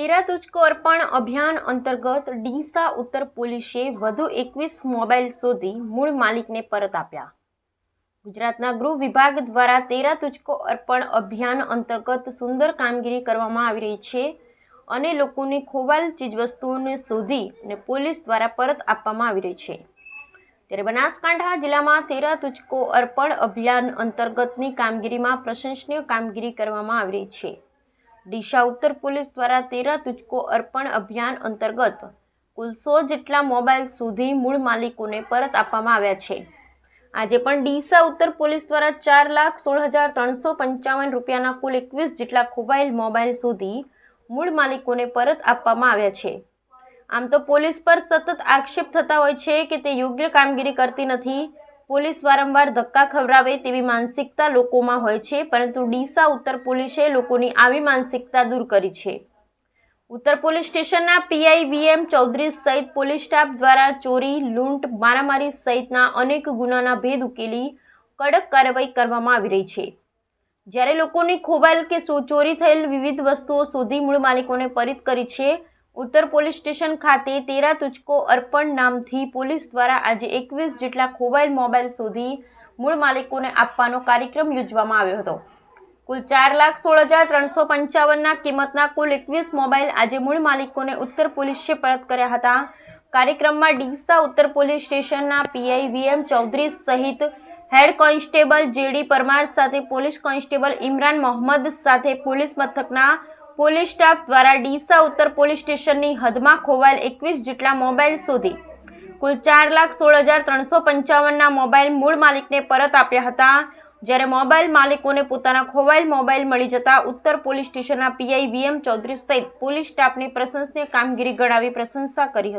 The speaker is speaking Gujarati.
તેરા તુચકો અર્પણ અભિયાન અંતર્ગત ડીસા ઉત્તર પોલીસે વધુ એકવીસ મોબાઈલ શોધી મૂળ માલિકને પરત આપ્યા. ગુજરાતના ગૃહ વિભાગ દ્વારા તેરા તુચકો અર્પણ અભિયાન અંતર્ગત સુંદર કામગીરી કરવામાં આવી રહી છે અને લોકોની ખોવાયેલ ચીજવસ્તુઓને શોધી અને પોલીસ દ્વારા પરત આપવામાં આવી રહી છે. ત્યારે બનાસકાંઠા જિલ્લામાં તેરા તુચકો અર્પણ અભિયાન અંતર્ગતની કામગીરીમાં પ્રશંસનીય કામગીરી કરવામાં આવી રહી છે. ડીશા ઉત્તર પોલીસ દ્વારા તેરા તુચકો અર્પણ અભિયાન અંતર્ગત કુલ સો જેટલા મોબાઈલ સુધી મૂળ માલિકોને પરત આપવામાં આવ્યા છે. આજે પણ ડીસા ઉત્તર પોલીસ દ્વારા ચાર લાખ સોળ હજાર ત્રણસો પંચાવન રૂપિયાના કુલ એકવીસ જેટલા ખોવાયેલ મોબાઈલ સુધી મૂળ માલિકોને પરત આપવામાં આવ્યા છે. આમ તો પોલીસ પર સતત આક્ષેપ થતા હોય છે કે તે યોગ્ય કામગીરી કરતી નથી પોલીસ વારંવાર ધક્કા ખવડાવે તેવી માનસિકતા લોકોમાં હોય છે, પરંતુ ડીસા ઉત્તર પોલીસે લોકોની આવી માનસિકતા દૂર કરી છે. ઉત્તર પોલીસ સ્ટેશનના પીઆઈ વીએમ ચૌધરી સહિત પોલીસ સ્ટાફ દ્વારા ચોરી, લૂંટ, મારામારી સહિતના અનેક ગુનાના ભેદ ઉકેલી કડક કાર્યવાહી કરવામાં આવી રહી છે. જ્યારે લોકોની ખોબાયેલ કે ચોરી થયેલ વિવિધ વસ્તુઓ શોધી મૂળ માલિકોને પરિત કરી છે ઉત્તર પોલીસ સ્ટેશન ખાતે તેરા તુચકો અર્પણ નામથી પોલીસ દ્વારા આજે એકવીસ જેટલા ખોવાયેલ મોબાઈલ શોધી મૂળ માલિકોને આપવાનો કાર્યક્રમ યોજવામાં આવ્યો હતો. કુલ ચાર લાખ સોળ હજાર ત્રણસો પંચાવનના કિંમતના કુલ એકવીસ મોબાઈલ આજે મૂળ માલિકોને ઉત્તર પોલીસે પરત કર્યા હતા. કાર્યક્રમમાં ડીસા ઉત્તર પોલીસ સ્ટેશનના પીઆઈ વીએમ ચૌધરી સહિત હેડ કોન્સ્ટેબલ જેડી પરમાર સાથે પોલીસ કોન્સ્ટેબલ ઇમરાન મોહમ્મદ સાથે પોલીસ મથકના પોલીસ સ્ટાફ દ્વારા ડીસા ઉત્તર પોલીસ સ્ટેશનની હદમાં ખોવાયેલ એકવીસ જેટલા મોબાઈલ શોધી કુલ ચાર લાખ સોળ હજાર ત્રણસો પંચાવનના મોબાઈલ મૂળ માલિકને પરત આપ્યા હતા. જ્યારે મોબાઈલ માલિકોને પોતાના ખોવાયેલ મોબાઈલ મળી જતા ઉત્તર પોલીસ સ્ટેશનના પીઆઈ વીએમ ચૌધરી સહિત પોલીસ સ્ટાફની પ્રશંસનીય કામગીરી ગણાવી પ્રશંસા કરી હતી.